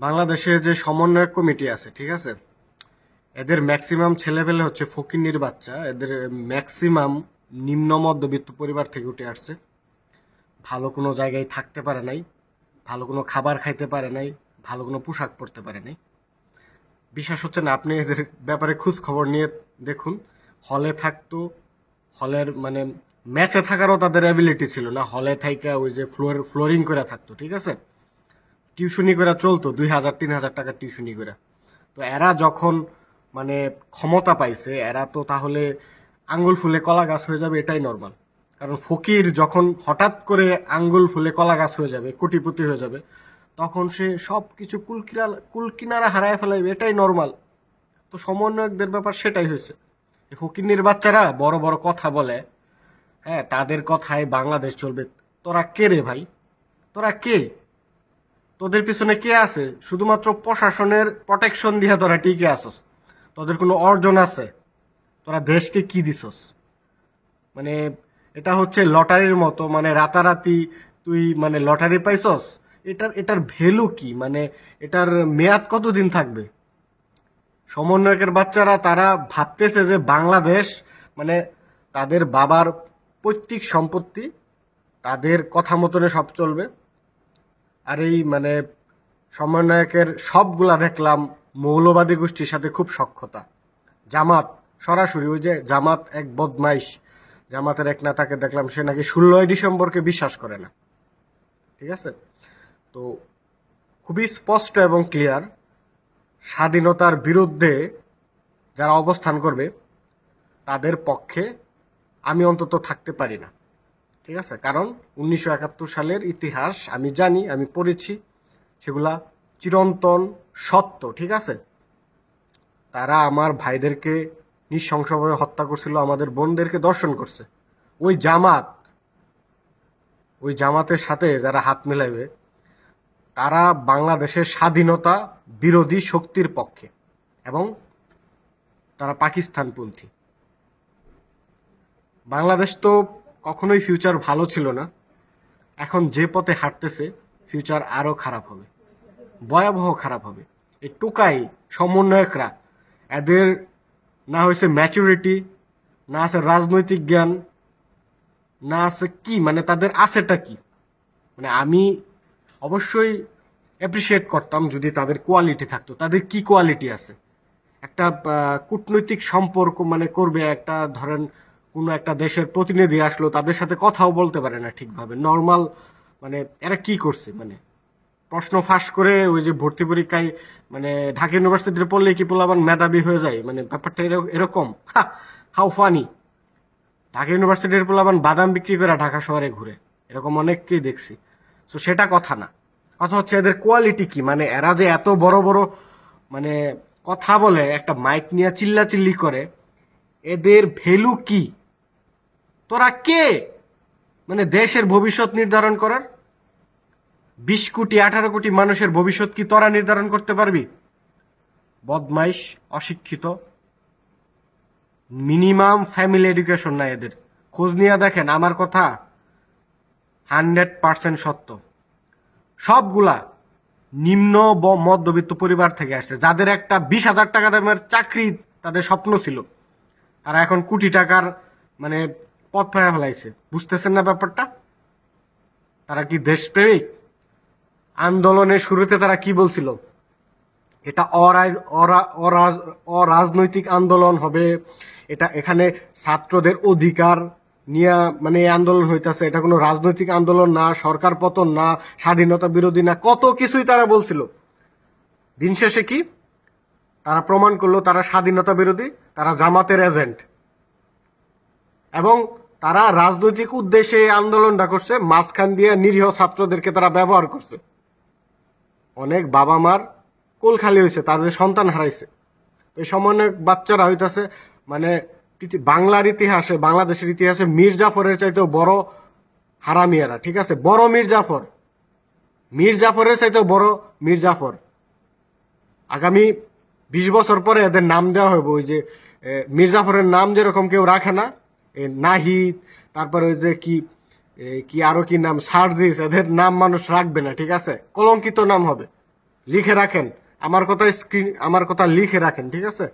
বাংলাদেশে যে সমন্বয়ক কমিটি আছে, ঠিক আছে? এদের ম্যাক্সিমাম ছেলেপেলে হচ্ছে ফকিন্নির বাচ্চা। এদের ম্যাক্সিমাম নিম্ন মধ্যবিত্ত পরিবার থেকে উঠে আসছে। ভালো কোনো জায়গায় থাকতে পারে নাই, ভালো কোনো খাবার খাইতে পারে নাই, ভালো কোনো পোশাক পরতে পারে নাই। বিশ্বাস হচ্ছে না, আপনি এদের ব্যাপারে খোঁজ খবর নিয়ে দেখুন। হলে থাকতো, হলের মানে ম্যাচে থাকারও তাদের অ্যাবিলিটি ছিল না। হলে থাইকা ওই যে ফ্লোর ফ্লোরিং করে থাকতো, ঠিক আছে? টিউশনি করে চলতো, দুই হাজার, তিন হাজার টাকা টিউশনি করে তো এরা যখন মানে ক্ষমতা পাইছে, এরা তো তাহলে আঙ্গুল ফুলে কলা গাছ হয়ে যাবে, এটাই নর্মাল কারণ ফকির যখন হঠাৎ করে আঙ্গুল ফুলে কলা গাছ হয়ে যাবে, কোটিপতি হয়ে যাবে, তখন সে সব কিছু কুলকিনা কুলকিনারা হারায় ফেলাইবে, এটাই নর্মাল তো সমন্বয়কদের ব্যাপার সেটাই হয়েছে। ফকিরনির বাচ্চারা বড় বড় কথা বলে হ্যাঁ তাদের কথায় বাংলাদেশ চলবে। তোরা কে রে ভাই? তোরা কে? তোদের পিছনে কে আছে? শুধুমাত্র প্রশাসনের প্রোটেকশন দিয়ে তোরা টিকে আসস তোদের কোনো অর্জন আছে? তোরা দেশকে কি দিছস? মানে এটা হচ্ছে লটারির মতো মানে রাতারাতি তুই মানে লটারি পাইছস, এটার এটার ভ্যালু কি? মানে এটার মেয়াদ কতদিন থাকবে? সমন্বয়কের বাচ্চারা, তারা ভাবতেছে যে বাংলাদেশ মানে তাদের বাবার পৈতৃক সম্পত্তি, তাদের কথা মতনে সব চলবে। আর এই মানে সমন্বয়কের সবগুলা দেখলাম মৌলবাদী গোষ্ঠীর সাথে খুব সক্ষতা জামাত, সরাসরি ওই যে জামাত এক বদমাইশ, জামাতের এক নেতাকে দেখলাম সে নাকি ষোলোই ডিসেম্বরকে বিশ্বাস করে না। ঠিক আছে? তো খুবই স্পষ্ট এবং ক্লিয়ার, স্বাধীনতার বিরুদ্ধে যারা অবস্থান করবে, তাদের পক্ষে আমি অন্তত থাকতে পারি না। ঠিক আছে? কারণ উনিশশো একাত্তর সালের ইতিহাস আমি জানি, আমি পড়েছি, সেগুলা চিরন্তন সত্য, ঠিক আছে? তারা আমার ভাইদেরকে নৃশংসভাবে হত্যা করছিল, আমাদের বোনদেরকে দর্শন করছে। ওই জামাত, ওই জামাতের সাথে যারা হাত মেলাবে তারা বাংলাদেশের স্বাধীনতা বিরোধী শক্তির পক্ষে এবং তারা পাকিস্তানপন্থী। বাংলাদেশ তো কখনোই ফিউচার ভালো ছিল না। এখন যে পথে হাঁটতেছে ফিউচার আরও খারাপ হবে। ভয়াবহ খারাপ হবে। এই টোকাই সমন্বয়করা, এদের না হয়েছে ম্যাচুরিটি না আছে রাজনৈতিক জ্ঞান, না আছে কি মানে তাদের আছেটা কি? মানে আমি অবশ্যই অ্যাপ্রিসিয়েট করতাম যদি তাদের কোয়ালিটি থাকতো। তাদের কি কোয়ালিটি আছে? একটা কূটনৈতিক সম্পর্ক মানে করবে একটা, ধরেন কোনো একটা দেশের প্রতিনিধি আসলো, তাদের সাথে কথাও বলতে পারে না ঠিকভাবে। নর্মাল মানে এরা কি করছে? মানে প্রশ্ন ফাঁস করে ওই যে ভর্তি পরীক্ষায় মানে ঢাকা ইউনিভার্সিটিতে পড়লে কি পোলাবান মেধাবী হয়ে যায়? মানে ব্যাপারটা এর- এরকম। হাউ ফানি ঢাকা ইউনিভার্সিটির পোলাবান বাদাম বিক্রি করে ঢাকা শহরে ঘুরে। এরকম অনেককেই দেখছি। তো সেটা কথা না। কথা হচ্ছে এদের কোয়ালিটি কি? মানে এরা যে এত বড় বড় মানে কথা বলে, একটা মাইক নিয়ে চিল্লাচিল্লি করে, এদের ভ্যালু কি? তোরা কে? মানে দেশের ভবিষ্যৎ নির্ধারণ করার? বিশ কোটি, আঠারো কোটি মানুষের ভবিষ্যৎ কি তোরা নির্ধারণ করতে পারবি? বদমাইশ, অশিক্ষিত, মিনিমাম ফ্যামিলি এডুকেশন না এদের। খোঁজ নিয়ে দেখেন, আমার কথা হান্ড্রেড পার্সেন্ট সত্য। সবগুলা নিম্ন মধ্যবিত্ত পরিবার থেকে আসছে, যাদের একটা বিশ হাজার টাকা দামের চাকরি তাদের স্বপ্ন ছিল। তারা এখন কোটি টাকার মানে পথ পায়া ফেলাইছে। বুঝতেছেন না ব্যাপারটা? তারা কি দেশপ্রেমিক? আন্দোলনের শুরুতে তারা কি বলছিল? এটা অরাজনৈতিক আন্দোলন হবে। এটা এখানে ছাত্রদের অধিকার নিয়ে মানে এই আন্দোলন হইতাছে। এটা কোনো রাজনৈতিক আন্দোলন না, সরকার পতন না, স্বাধীনতা বিরোধী না, কত কিছুই তারা বলছিল। দিন শেষে কি? তারা প্রমাণ করল, তারা স্বাধীনতা বিরোধী, তারা জামাতের এজেন্ট। এবং তারা রাজনৈতিক উদ্দেশ্যে এই আন্দোলনটা করছে মাঝখান দিয়ে নিরীহ ছাত্রদেরকে তারা ব্যবহার করছে। অনেক বাবা মার কোল খালি হয়েছে তাদের সন্তান হারাইছে। তো এই সমন্বয় বাচ্চারা হইতাছে মানে বাংলার ইতিহাসে বাংলাদেশের ইতিহাসে মীর জাফরের চাইতেও বড় হারামিয়ারা ঠিক আছে? বড় মীর জাফর। মীর জাফরের চাইতেও বড় মীর জাফর। আগামী বিশ বছর পরে এদের নাম দেওয়া হবে ওই যে এ, মীর জাফরের নাম যেরকম কেউ রাখে না নাহিদ, তারপর ওই যে কি কি আরও কি নাম, সার্জিস, এদের নাম মানুষ রাখবে না, ঠিক আছে? কলঙ্কিত নাম হবে। লিখে রাখেন। আমার কথা স্ক্রিন, আমার কথা লিখে রাখেন, ঠিক আছে?